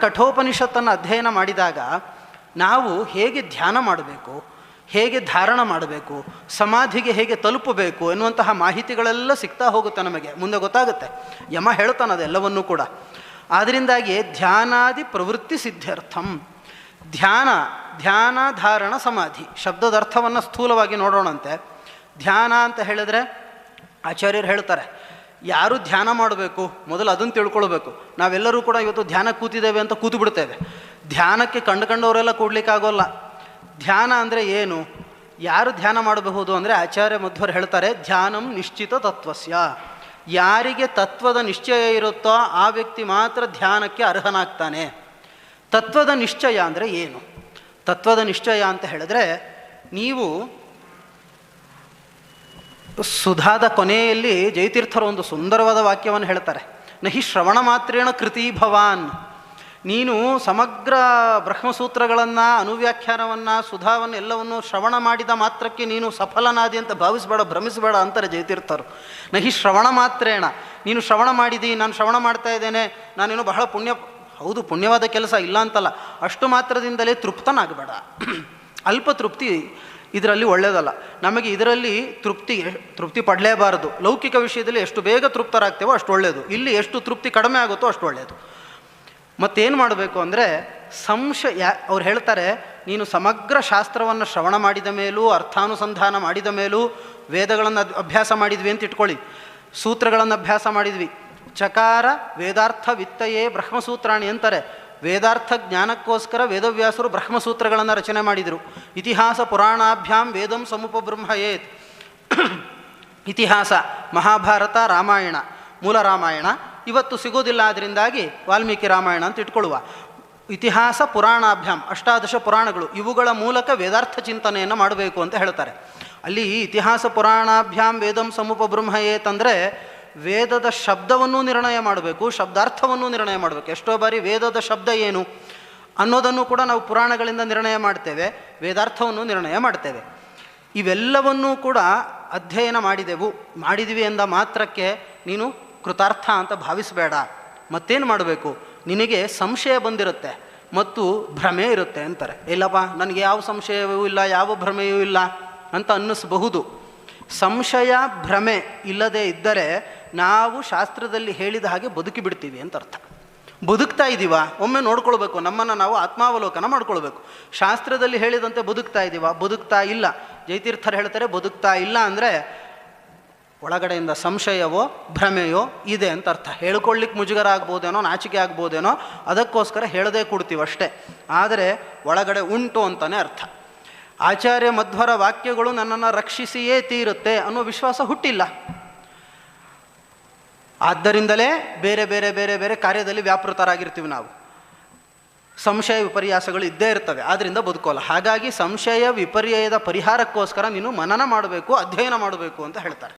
ಕಠೋಪನಿಷತ್ತನ್ನು ಅಧ್ಯಯನ ಮಾಡಿದಾಗ ನಾವು ಹೇಗೆ ಧ್ಯಾನ ಮಾಡಬೇಕು, ಹೇಗೆ ಧಾರಣ ಮಾಡಬೇಕು, ಸಮಾಧಿಗೆ ಹೇಗೆ ತಲುಪಬೇಕು ಎನ್ನುವಂತಹ ಮಾಹಿತಿಗಳೆಲ್ಲ ಸಿಗ್ತಾ ಹೋಗುತ್ತೆ ನಮಗೆ, ಮುಂದೆ ಗೊತ್ತಾಗುತ್ತೆ. ಯಮ ಹೇಳ್ತಾನೆ ಅದೆಲ್ಲವನ್ನೂ ಕೂಡ. ಆದ್ದರಿಂದಾಗಿ ಧ್ಯಾನಾದಿ ಪ್ರವೃತ್ತಿ ಸಿದ್ಧಾರ್ಥಂ ಧ್ಯಾನ ಧ್ಯಾನ, ಧಾರಣ, ಸಮಾಧಿ, ಶಬ್ದದ ಅರ್ಥವನ್ನು ಸ್ಥೂಲವಾಗಿ ನೋಡೋಣಂತೆ. ಧ್ಯಾನ ಅಂತ ಹೇಳಿದ್ರೆ ಆಚಾರ್ಯರು ಹೇಳ್ತಾರೆ ಯಾರು ಧ್ಯಾನ ಮಾಡಬೇಕು? ಮೊದಲು ಅದನ್ನು ತಿಳ್ಕೊಳ್ಬೇಕು. ನಾವೆಲ್ಲರೂ ಕೂಡ ಇವತ್ತು ಧ್ಯಾನ ಕೂತಿದ್ದೇವೆ ಅಂತ ಕೂತು ಬಿಡ್ತೇವೆ ಧ್ಯಾನಕ್ಕೆ ಕಂಡು ಕಂಡವರೆಲ್ಲ ಕೂಡ್ಲಿಕ್ಕಾಗೋಲ್ಲ. ಧ್ಯಾನ ಅಂದರೆ ಏನು? ಯಾರು ಧ್ಯಾನ ಮಾಡಬಹುದು ಅಂದರೆ ಆಚಾರ್ಯ ಮಧ್ವರು ಹೇಳ್ತಾರೆ, ಧ್ಯಾನಂ ನಿಶ್ಚಿತ ತತ್ವಸ್ಯ ಯಾರಿಗೆ ತತ್ವದ ನಿಶ್ಚಯ ಇರುತ್ತೋ ಆ ವ್ಯಕ್ತಿ ಮಾತ್ರ ಧ್ಯಾನಕ್ಕೆ ಅರ್ಹನಾಗ್ತಾನೆ. ತತ್ವದ ನಿಶ್ಚಯ ಅಂದರೆ ಏನು? ತತ್ವದ ನಿಶ್ಚಯ ಅಂತ ಹೇಳಿದ್ರೆ, ನೀವು ಸುಧಾದ ಕೊನೆಯಲ್ಲಿ ಜಯತೀರ್ಥರು ಒಂದು ಸುಂದರವಾದ ವಾಕ್ಯವನ್ನು ಹೇಳ್ತಾರೆ. ನಹಿ ಶ್ರವಣ ಮಾತ್ರೇಣ ಕೃತಿ ಭವಾನ್. ನೀನು ಸಮಗ್ರ ಬ್ರಹ್ಮಸೂತ್ರಗಳನ್ನು, ಅನುವ್ಯಾಖ್ಯಾನವನ್ನು, ಸುಧಾವನ್ನು ಎಲ್ಲವನ್ನು ಶ್ರವಣ ಮಾಡಿದ ಮಾತ್ರಕ್ಕೆ ನೀನು ಸಫಲನಾದಿ ಅಂತ ಭಾವಿಸಬೇಡ, ಭ್ರಮಿಸಬೇಡ ಅಂತಾರೆ ಜಯತೀರ್ಥರು. ನಹಿ ಶ್ರವಣ ಮಾತ್ರೇಣ. ನೀನು ಶ್ರವಣ ಮಾಡಿದಿ, ನಾನು ಶ್ರವಣ ಮಾಡ್ತಾ ಇದ್ದೇನೆ, ನಾನೇನು ಬಹಳ ಪುಣ್ಯ, ಹೌದು ಪುಣ್ಯವಾದ ಕೆಲಸ ಇಲ್ಲ ಅಂತಲ್ಲ, ಅಷ್ಟು ಮಾತ್ರದಿಂದಲೇ ತೃಪ್ತನಾಗಬೇಡ. ಅಲ್ಪ ತೃಪ್ತಿ ಇದರಲ್ಲಿ ಒಳ್ಳೆಯದಲ್ಲ ನಮಗೆ ಇದರಲ್ಲಿ ತೃಪ್ತಿ ತೃಪ್ತಿ ಪಡಲೇಬಾರದು. ಲೌಕಿಕ ವಿಷಯದಲ್ಲಿ ಎಷ್ಟು ಬೇಗ ತೃಪ್ತರಾಗ್ತೇವೋ ಅಷ್ಟು ಒಳ್ಳೆಯದು ಇಲ್ಲಿ ಎಷ್ಟು ತೃಪ್ತಿ ಕಡಿಮೆ ಆಗುತ್ತೋ ಅಷ್ಟು ಒಳ್ಳೆಯದು ಮತ್ತೇನು ಮಾಡಬೇಕು ಅಂದರೆ ಸಂಶಯ ಅವ್ರು ಹೇಳ್ತಾರೆ, ನೀನು ಸಮಗ್ರ ಶಾಸ್ತ್ರವನ್ನು ಶ್ರವಣ ಮಾಡಿದ ಮೇಲೂ, ಅರ್ಥಾನುಸಂಧಾನ ಮಾಡಿದ ಮೇಲೂ, ವೇದಗಳನ್ನು ಅಭ್ಯಾಸ ಮಾಡಿದ್ವಿ ಅಂತ ಇಟ್ಕೊಳ್ಳಿ. ಸೂತ್ರಗಳನ್ನು ಅಭ್ಯಾಸ ಮಾಡಿದ್ವಿ. ಚಕಾರ ವೇದಾರ್ಥ ವಿತ್ತಯೇ ಬ್ರಹ್ಮಸೂತ್ರಾಣಿ ಅಂತಾರೆ. ವೇದಾರ್ಥ ಜ್ಞಾನಕ್ಕೋಸ್ಕರ ವೇದವ್ಯಾಸರು ಬ್ರಹ್ಮಸೂತ್ರಗಳನ್ನು ರಚನೆ ಮಾಡಿದರು. ಇತಿಹಾಸ ಪುರಾಣಾಭ್ಯಾಂ ವೇದಂ ಸಮುಪಬ್ರಹ್ಮಯೇತ್. ಇತಿಹಾಸ, ಮಹಾಭಾರತ, ರಾಮಾಯಣ, ಮೂಲ ರಾಮಾಯಣ ಇವತ್ತು ಸಿಗೋದಿಲ್ಲ ಅದರಿಂದಾಗಿ ವಾಲ್ಮೀಕಿ ರಾಮಾಯಣ ಅಂತ ಇಟ್ಕೊಳ್ಳುವ. ಇತಿಹಾಸ ಪುರಾಣಾಭ್ಯಾಮ್ ಅಷ್ಟಾದಶ ಪುರಾಣಗಳು ಇವುಗಳ ಮೂಲಕ ವೇದಾರ್ಥ ಚಿಂತನೆಯನ್ನು ಮಾಡಬೇಕು ಅಂತ ಹೇಳ್ತಾರೆ. ಅಲ್ಲಿ ಇತಿಹಾಸ ಪುರಾಣಾಭ್ಯಾಮ್ ವೇದಂ ಸಮುಪಬ್ರಹ್ಮಯೇತ್ ಅಂದರೆ ವೇದದ ಶಬ್ದವನ್ನು ನಿರ್ಣಯ ಮಾಡಬೇಕು, ಶಬ್ದಾರ್ಥವನ್ನು ನಿರ್ಣಯ ಮಾಡಬೇಕು. ಎಷ್ಟೋ ಬಾರಿ ವೇದದ ಶಬ್ದ ಏನು ಅನ್ನೋದನ್ನು ಕೂಡ ನಾವು ಪುರಾಣಗಳಿಂದ ನಿರ್ಣಯ ಮಾಡ್ತೇವೆ, ವೇದಾರ್ಥವನ್ನು ನಿರ್ಣಯ ಮಾಡ್ತೇವೆ. ಇವೆಲ್ಲವನ್ನೂ ಕೂಡ ಅಧ್ಯಯನ ಮಾಡಿದೆವು. ಮಾಡಿದಿವಿ ಎಂದ ಮಾತ್ರಕ್ಕೆ ನೀನು ಕೃತಾರ್ಥ ಅಂತ ಭಾವಿಸಬೇಡ. ಮತ್ತೇನು ಮಾಡಬೇಕು? ನಿನಗೆ ಸಂಶಯ ಬಂದಿರುತ್ತೆ ಮತ್ತು ಭ್ರಮೆ ಇರುತ್ತೆ ಅಂತಾರೆ. ಇಲ್ಲಪ್ಪ ನನಗೆ ಯಾವ ಸಂಶಯವೂ ಇಲ್ಲ, ಯಾವ ಭ್ರಮೆಯೂ ಇಲ್ಲ ಅಂತ ಅನ್ನಿಸ್ಬಹುದು. ಸಂಶಯ, ಭ್ರಮೆ ಇಲ್ಲದೇ ಇದ್ದರೆ ನಾವು ಶಾಸ್ತ್ರದಲ್ಲಿ ಹೇಳಿದ ಹಾಗೆ ಬದುಕಿ ಬಿಡ್ತೀವಿ ಅಂತ ಅರ್ಥ. ಬದುಕ್ತಾ ಇದ್ದೀವ ಒಮ್ಮೆ ನೋಡ್ಕೊಳ್ಬೇಕು. ನಮ್ಮನ್ನು ನಾವು ಆತ್ಮಾವಲೋಕನ ಮಾಡ್ಕೊಳ್ಬೇಕು. ಶಾಸ್ತ್ರದಲ್ಲಿ ಹೇಳಿದಂತೆ ಬದುಕ್ತಾ ಇದ್ದೀವ ಬದುಕ್ತಾ ಇಲ್ಲ. ಜೈತೀರ್ಥರು ಹೇಳ್ತಾರೆ, ಬದುಕ್ತಾ ಇಲ್ಲ ಅಂದರೆ ಒಳಗಡೆಯಿಂದ ಸಂಶಯವೋ, ಭ್ರಮೆಯೋ ಇದೆ ಅಂತ ಅರ್ಥ. ಹೇಳ್ಕೊಳ್ಳಿಕ್ಕೆ ಮುಜುಗರ ಆಗ್ಬೋದೇನೋ, ನಾಚಿಕೆ ಆಗ್ಬೋದೇನೋ, ಅದಕ್ಕೋಸ್ಕರ ಹೇಳದೇ ಕೊಡ್ತೀವಿ ಅಷ್ಟೇ. ಆದರೆ ಒಳಗಡೆ ಉಂಟು ಅಂತಲೇ ಅರ್ಥ. ಆಚಾರ್ಯ ಮಧ್ವರ ವಾಕ್ಯಗಳು ನನ್ನನ್ನು ರಕ್ಷಿಸಿಯೇ ತೀರುತ್ತೆ ಅನ್ನೋ ವಿಶ್ವಾಸ ಹುಟ್ಟಿಲ್ಲ. ಆದ್ದರಿಂದಲೇ ಬೇರೆ ಬೇರೆ ಬೇರೆ ಬೇರೆ ಕಾರ್ಯದಲ್ಲಿ ವ್ಯಾಪೃತರಾಗಿರ್ತೀವಿ ನಾವು. ಸಂಶಯ ವಿಪರ್ಯಾಸಗಳು ಇದ್ದೇ ಇರ್ತವೆ. ಆದ್ದರಿಂದ ಬದುಕೋಲ್ಲ. ಹಾಗಾಗಿ ಸಂಶಯ ವಿಪರ್ಯಯದ ಪರಿಹಾರಕ್ಕೋಸ್ಕರ ನೀನು ಮನನ ಮಾಡಬೇಕು, ಅಧ್ಯಯನ ಮಾಡಬೇಕು ಅಂತ ಹೇಳ್ತಾರೆ.